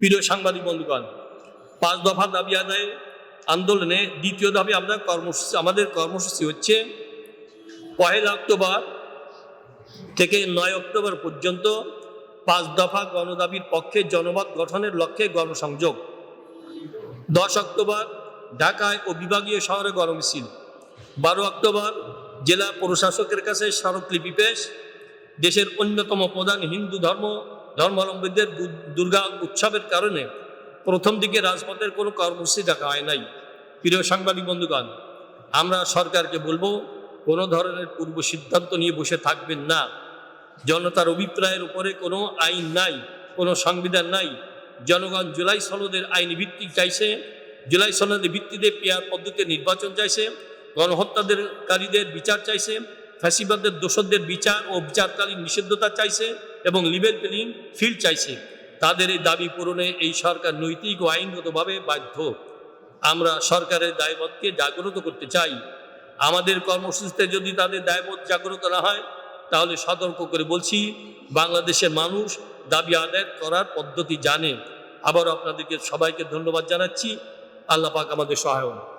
প্রিয় সাংবাদিক বন্ধুগণ, পাঁচ দফা দাবি আদায় আন্দোলনে দ্বিতীয় দাবি আমরা কর্মসূচি, আমাদের কর্মসূচি হচ্ছে পহেলা অক্টোবর থেকে নয় অক্টোবর পর্যন্ত পাঁচ দফা গণদাবির পক্ষে জনমত গঠনের লক্ষ্যে গণসংযোগ। দশ অক্টোবর ঢাকায় ও বিভাগীয় শহরে গণমিছিল। বারো অক্টোবর জেলা প্রশাসকের কাছে স্মারকলিপি পেশ। দেশের অন্যতম প্রধান হিন্দু ধর্ম ধর্মাবলম্বীদের দুর্গা উৎসবের কারণে প্রথম দিকে রাজপথের কোনো কর্মসূচি দেখা হয় নাই। প্রিয় সাংবাদিক বন্ধুগণ, আমরা সরকারকে বলব, কোনো ধরনের পূর্ব সিদ্ধান্ত নিয়ে বসে থাকবেন না। জনতার অভিপ্রায়ের উপরে কোনো আইন নাই, কোনো সংবিধান নাই। জনগণ জুলাই সনদের আইনি ভিত্তিক চাইছে, জুলাই সনদের ভিত্তিতে পেয়ার পদ্ধতিতে নির্বাচন চাইছে গণহত্যাদেরকারীদের বিচার চাইছে, ফ্যাসিবাদের দোষরদের বিচার ও বিচারকালীন নিষিদ্ধতা চাইছে এবং লিভেল প্লেইং ফিল্ড চাইছে। তাদের এই দাবি পূরণে এই সরকার নৈতিক ও আইনগতভাবে বাধ্য। আমরা সরকারের দায়বদ্ধকে জাগ্রত করতে চাই। আমাদের কর্মসূচিতে যদি তাদের দায়বোধ জাগ্রত না হয়, তাহলে সতর্ক করে বলছি, বাংলাদেশের মানুষ দাবি আদায় করার পদ্ধতি জানে। আবার আপনাদেরকে সবাইকে ধন্যবাদ জানাচ্ছি। আল্লাহ পাক আমাদের সহায় হন